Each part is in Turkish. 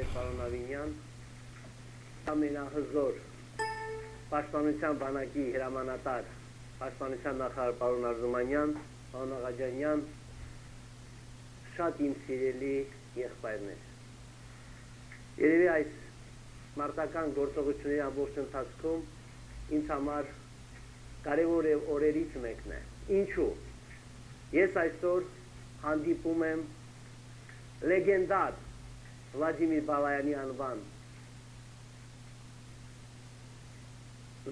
է պարոն Ավինյան, ամենահզոր պաշտպանության բանակի հրամանատար, պաշտպանության նախարար պարոն Արզումանյան, պարոն Աղաջանյան, շատ իմ սիրելի եղբայրներ։ Երևի այս մարտական գործողությունների ամբողջ ընթացքում ինձ համար կարևոր է օրերից մեկն է։ Ինչու։ Ես այսօր հանդիպում եմ լեգենդար Vladimir Balajanian Van.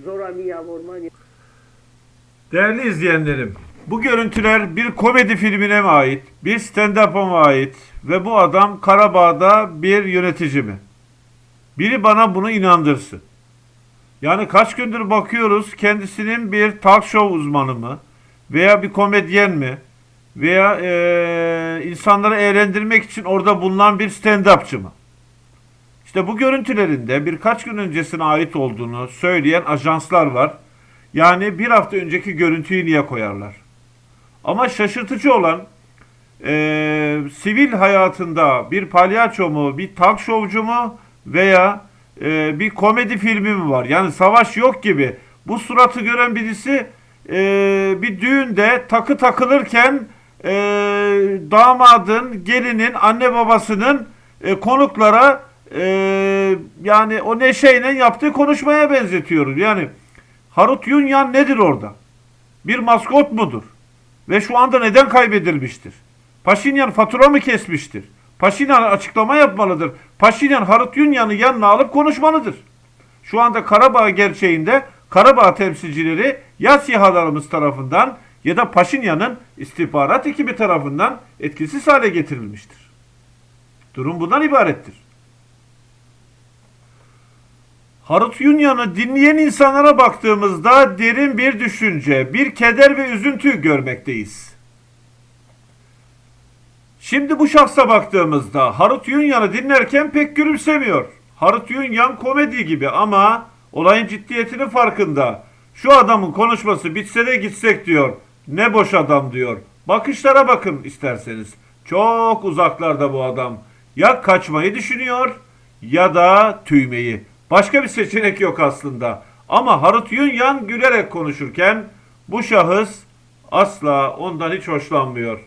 Zora Mia Vormani. Değerli izleyenlerim, bu görüntüler bir komedi filmine mi ait, bir stand-up'a mı ait ve bu adam Karabağ'da bir yönetici mi? Biri bana bunu inandırsın. Yani kaç gündür bakıyoruz kendisinin bir talk show uzmanı mı veya bir komedyen mi veya eee, insanları eğlendirmek için orada bulunan bir stand-upçı mı? İşte bu görüntülerinde birkaç gün öncesine ait olduğunu söyleyen ajanslar var. Yani bir hafta önceki görüntüyü niye koyarlar? Ama şaşırtıcı olan eee, sivil hayatında bir palyaço mu, bir talk showcu mu veya eee, bir komedi filmi mi var? Yani savaş yok gibi. Bu suratı gören birisi eee, bir düğünde takı takılırken eee, damadın, gelinin, anne babasının e, konuklara e, yani o neşeyle yaptığı konuşmaya benzetiyoruz. Yani Harut Yunyan nedir orada? Bir maskot mudur? Ve şu anda neden kaybedilmiştir? Paşinyan fatura mı kesmiştir? Paşinyan açıklama yapmalıdır. Paşinyan Harut Yunyan'ı yanına alıp konuşmalıdır. Şu anda Karabağ gerçeğinde Karabağ temsilcileri ya SİHA'larımız tarafından ya da Paşinyan'ın istihbarat ekibi tarafından etkisiz hale getirilmiştir. Durum bundan ibarettir. Harut Yunyan'ı dinleyen insanlara baktığımızda derin bir düşünce, bir keder ve üzüntü görmekteyiz. Şimdi bu şahsa baktığımızda Harut Yunyan'ı dinlerken pek gülümsemiyor. Harut Yunyan komedi gibi ama olayın ciddiyetinin farkında. Şu adamın konuşması bitse de gitsek diyor. Ne boş adam diyor. Bakışlara bakın isterseniz. Çok uzaklarda bu adam. Ya kaçmayı düşünüyor ya da tüymeyi. Başka bir seçenek yok aslında. Ama Harut Yunyan gülerek konuşurken bu şahıs asla ondan hiç hoşlanmıyor.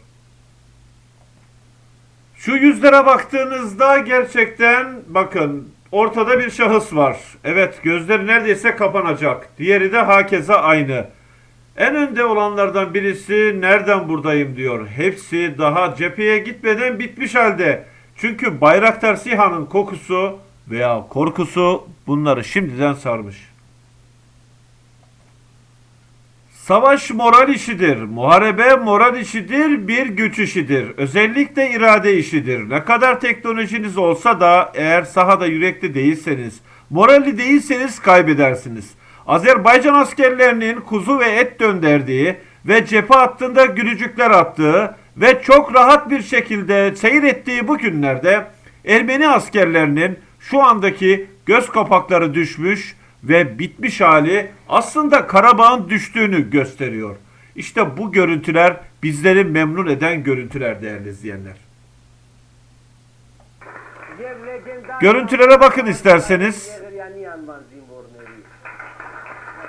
Şu yüzlere baktığınızda gerçekten bakın ortada bir şahıs var. Evet gözleri neredeyse kapanacak. Diğeri de hakeza aynı. En önde olanlardan birisi nereden buradayım diyor. Hepsi daha cepheye gitmeden bitmiş halde. Çünkü Bayraktar Siha'nın kokusu veya korkusu bunları şimdiden sarmış. Savaş moral işidir. Muharebe moral işidir, bir güç işidir. Özellikle irade işidir. Ne kadar teknolojiniz olsa da eğer sahada yürekli değilseniz, moralli değilseniz kaybedersiniz. Azerbaycan askerlerinin kuzu ve et dönderdiği ve cephe hattında gülücükler attığı ve çok rahat bir şekilde seyrettiği bu günlerde Ermeni askerlerinin şu andaki göz kapakları düşmüş ve bitmiş hali aslında Karabağ'ın düştüğünü gösteriyor. İşte bu görüntüler bizleri memnun eden görüntüler değerli izleyenler. Görüntülere bakın isterseniz.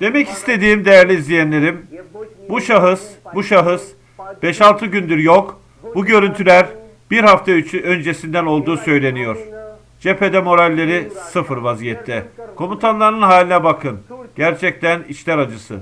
Demek istediğim değerli izleyenlerim, bu şahıs, bu şahıs 5-6 gündür yok. Bu görüntüler bir hafta öncesinden olduğu söyleniyor. Cephede moralleri sıfır vaziyette. Komutanların haline bakın. Gerçekten içler acısı.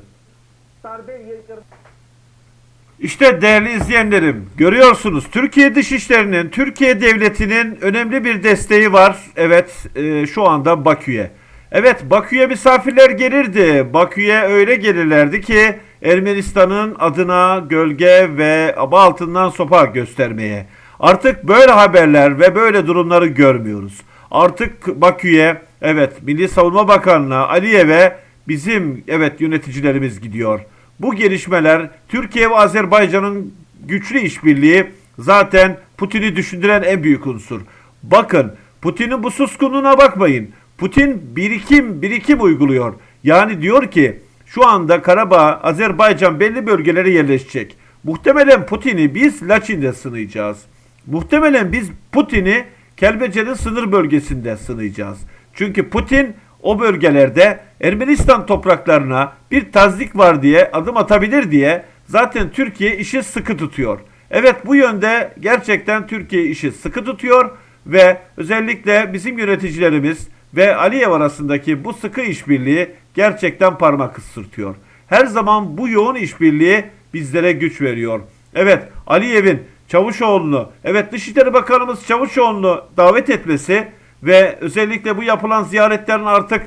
İşte değerli izleyenlerim, görüyorsunuz Türkiye Dışişleri'nin, Türkiye Devleti'nin önemli bir desteği var. Evet, e, şu anda Bakü'ye. Evet, Bakü'ye misafirler gelirdi. Bakü'ye öyle gelirlerdi ki Ermenistan'ın adına gölge ve aba altından sopa göstermeye. Artık böyle haberler ve böyle durumları görmüyoruz. Artık Bakü'ye evet Milli Savunma Bakanı'na Aliyev'e bizim evet yöneticilerimiz gidiyor. Bu gelişmeler Türkiye ve Azerbaycan'ın güçlü işbirliği zaten Putin'i düşündüren en büyük unsur. Bakın Putin'in bu suskunluğuna bakmayın. Putin birikim birikim uyguluyor. Yani diyor ki şu anda Karabağ, Azerbaycan belli bölgelere yerleşecek. Muhtemelen Putin'i biz Laçin'de sınayacağız. Muhtemelen biz Putin'i Kelbece'nin sınır bölgesinde sınayacağız. Çünkü Putin o bölgelerde Ermenistan topraklarına bir tazik var diye adım atabilir diye zaten Türkiye işi sıkı tutuyor. Evet bu yönde gerçekten Türkiye işi sıkı tutuyor ve özellikle bizim yöneticilerimiz ve Aliyev arasındaki bu sıkı işbirliği gerçekten parmak ısırtıyor. Her zaman bu yoğun işbirliği bizlere güç veriyor. Evet Aliyev'in Çavuşoğlu'nu, evet Dışişleri Bakanımız Çavuşoğlu'nu davet etmesi ve özellikle bu yapılan ziyaretlerin artık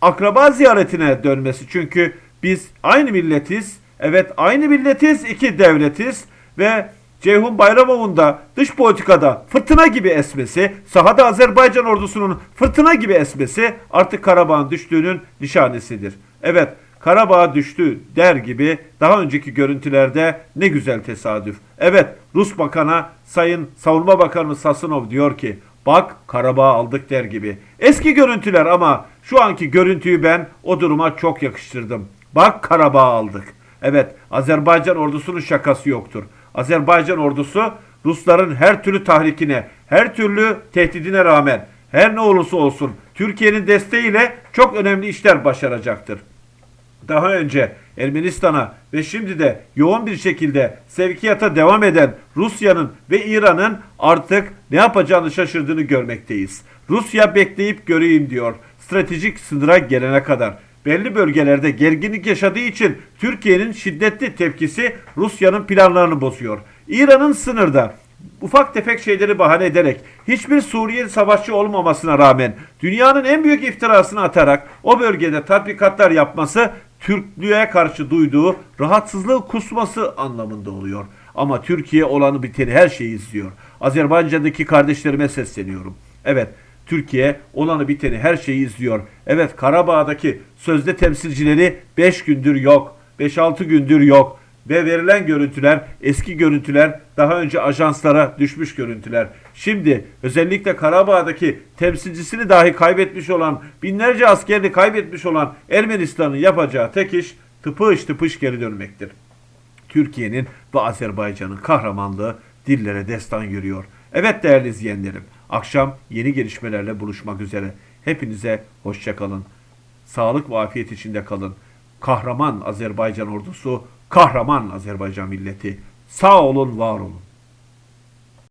akraba ziyaretine dönmesi. Çünkü biz aynı milletiz. Evet aynı milletiz, iki devletiz ve Ceyhun Bayramov'un da dış politikada fırtına gibi esmesi, sahada Azerbaycan ordusunun fırtına gibi esmesi artık Karabağ'ın düştüğünün nişanesidir. Evet Karabağ düştü der gibi daha önceki görüntülerde ne güzel tesadüf. Evet Rus Bakan'a Sayın Savunma Bakanı Sasınov diyor ki bak Karabağ aldık der gibi. Eski görüntüler ama şu anki görüntüyü ben o duruma çok yakıştırdım. Bak Karabağ aldık. Evet Azerbaycan ordusunun şakası yoktur. Azerbaycan ordusu Rusların her türlü tahrikine, her türlü tehdidine rağmen her ne olursa olsun Türkiye'nin desteğiyle çok önemli işler başaracaktır. Daha önce Ermenistan'a ve şimdi de yoğun bir şekilde sevkiyata devam eden Rusya'nın ve İran'ın artık ne yapacağını şaşırdığını görmekteyiz. Rusya bekleyip göreyim diyor stratejik sınıra gelene kadar. Belli bölgelerde gerginlik yaşadığı için Türkiye'nin şiddetli tepkisi Rusya'nın planlarını bozuyor. İran'ın sınırda ufak tefek şeyleri bahane ederek hiçbir Suriyeli savaşçı olmamasına rağmen dünyanın en büyük iftirasını atarak o bölgede tatbikatlar yapması Türklüğe karşı duyduğu rahatsızlığı kusması anlamında oluyor. Ama Türkiye olanı biteni her şeyi izliyor. Azerbaycan'daki kardeşlerime sesleniyorum. Evet Türkiye olanı biteni her şeyi izliyor. Evet Karabağ'daki sözde temsilcileri 5 gündür yok. 5-6 gündür yok. Ve verilen görüntüler eski görüntüler daha önce ajanslara düşmüş görüntüler. Şimdi özellikle Karabağ'daki temsilcisini dahi kaybetmiş olan binlerce askerini kaybetmiş olan Ermenistan'ın yapacağı tek iş tıpış tıpış geri dönmektir. Türkiye'nin ve Azerbaycan'ın kahramanlığı dillere destan yürüyor. Evet değerli izleyenlerim, akşam yeni gelişmelerle buluşmak üzere. Hepinize hoşçakalın. Sağlık ve afiyet içinde kalın. Kahraman Azerbaycan ordusu, kahraman Azerbaycan milleti. Sağ olun, var olun.